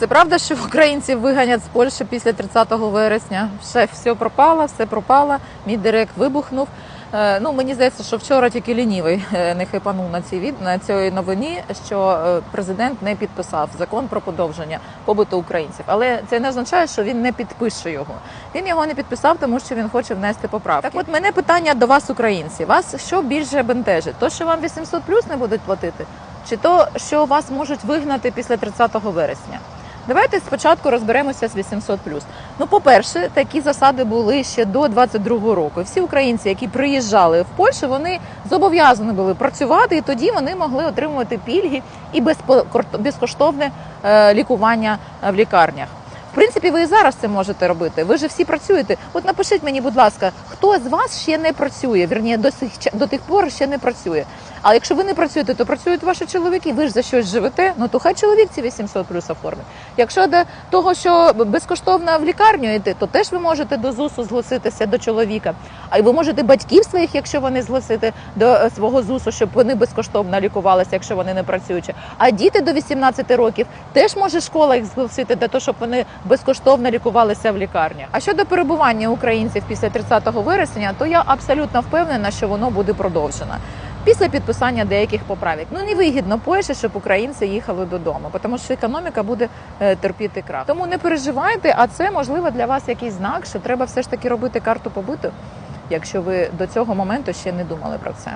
Це правда, що українців виганять з Польщі після 30 вересня. Все, все пропало, все пропало. Мій директ вибухнув. Е, Ну мені здається, що вчора тільки лінівий е, не хипанув на цій від на цій новині, що е, президент не підписав закон про подовження побуту українців. Але це не означає, що він не підпише його. Він його не підписав, тому що він хоче внести поправки. Так, от мене питання до вас, українці. Вас що більше бентежить? То, що вам 800 плюс не будуть платити, чи то, що вас можуть вигнати після 30 вересня? Давайте спочатку розберемося з 800+. Ну, по-перше, такі засади були ще до 22-го року. Всі українці, які приїжджали в Польщу, вони зобов'язані були працювати, і тоді вони могли отримувати пільги і безкоштовне е, лікування е, в лікарнях. В принципі, ви і зараз це можете робити. Ви ж всі працюєте. От напишіть мені, будь ласка, хто з вас ще не працює? Вірні, до сих до тих пор ще не працює. А якщо ви не працюєте, то працюють ваші чоловіки. Ви ж за щось живете. Ну то хай чоловік ці 800 плюс оформить. Якщо до того, що безкоштовно в лікарню йти, то теж ви можете до ЗУСу зголоситися до чоловіка. А й ви можете батьків своїх, якщо вони зголосити до е, свого ЗУСу, щоб вони безкоштовно лікувалися, якщо вони не працюючі. А діти до 18 років теж може школа їх зголосити для того, щоб вони безкоштовно лікувалися в лікарні. А щодо перебування українців після 30 вересня, то я абсолютно впевнена, що воно буде продовжено. Після підписання деяких поправок ну невигідно Польщі, щоб українці їхали додому, тому що економіка буде е, терпіти крах. Тому не переживайте, а це можливо для вас якийсь знак, що треба все ж таки робити карту побиту, якщо ви до цього моменту ще не думали про це.